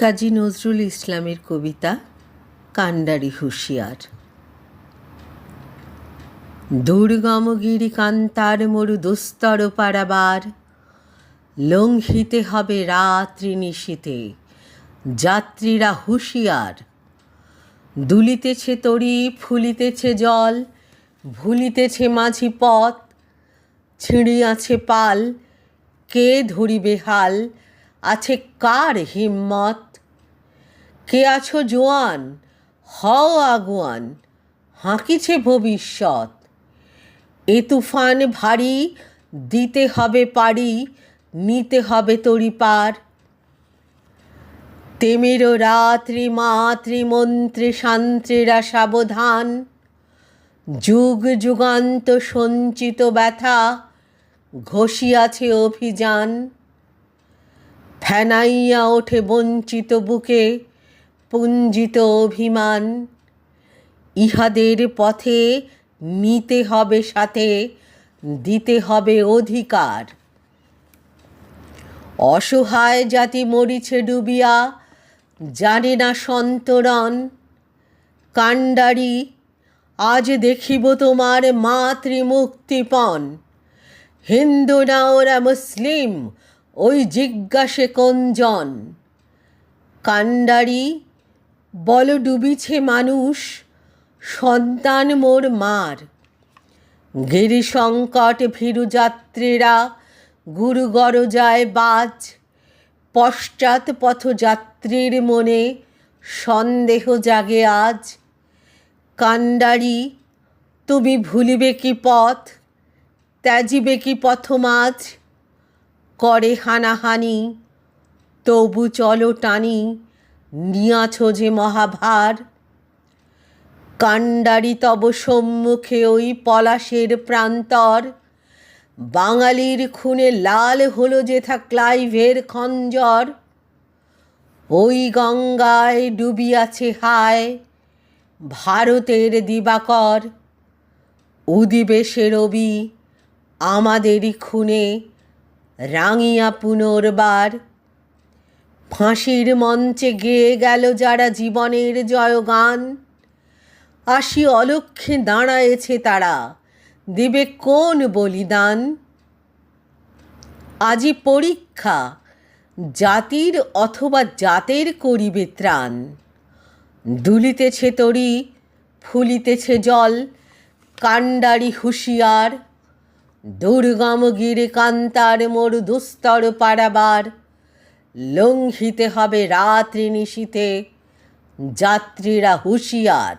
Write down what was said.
কাজী নজরুল ইসলামের কবিতা, কান্ডারি হুঁশিয়ার। দুর্গম গিরি কান্তার মরু দুস্তর পারাবার, লঙ্ঘিতে হবে রাত্রি নিশীতে যাত্রীরা হুঁশিয়ার। দুলিতেছে তরি, ফুলিতেছে জল, ভুলিতেছে মাঝি পথ, ছিঁড়িয়াছে পাল, কে ধরিবে হাল আছে কার হিম্মত? কে আছো জোয়ান? হও আগুয়ান, হাঁকিছে ভবিষ্যৎ। এ তুফান ভারী, দিতে হবে পারি, নিতে হবে তরি পার। তেমেরো রাত্রি মাতৃ মন্ত্রী শান্ত্রীরা সাবধান। যুগ যুগান্ত সঞ্চিত ব্যথা, ঘষিয়াছে অভিযান। ফেনাইয়া ওঠে বঞ্চিত বুকে পুঞ্জিত অভিমান। ইহাদের পথে নিতে হবে সাথে, দিতে হবে অধিকার। অসহায় জাতি মরিছে ডুবিয়া, জানে না সন্তরণ। কাণ্ডারি, আজ দেখিব তোমার মাতৃমুক্তিপণ। হিন্দু না ওরা মুসলিম ওই জিজ্ঞাসে কোনজন কাণ্ডারি বল ডুবিছে মানুষ, সন্তান মোর মার। গিরি সংকট ভীরু যাত্রীরা গুরু যায় বাজ, পশ্চাৎ পথযাত্রীর মনে সন্দেহ জাগে আজ। কাণ্ডারি তুমি ভুলিবে কি পথ, ত্যাজিবে কি পথমাঝ করে হানাহানি। তবু চলো টানি, নিয়াছ যে মহাভার। কাণ্ডারি তব সম্মুখে ওই পলাশের প্রান্তর। বাঙালির খুনে লাল হলো যেথা ক্লাইভের খঞ্জর। ওই গঙ্গায় ডুবিয়াছে হায় ভারতের দিবাকর। উদিবে সে রবি আমাদেরই খুনে। রাঙিয়া পুনর্বার। ফাঁসির মঞ্চে গেয়ে গেল যারা জীবনের জয়গান। আসি অলক্ষ্যে দাঁড়ায়েছে তারা, দেবে কোন বলিদান? আজি পরীক্ষা, জাতির অথবা জাতের করিবে ত্রাণ। দুলিতেছে তরি, ফুলিতেছে জল, কাণ্ডারি হুঁশিয়ার। দুর্গম গিরিকান্তার কান্তার মোর দুস্তর পারাবার। লঙ্ঘিতে হবে রাত্রি নিশীতে যাত্রীরা হুঁশিয়ার।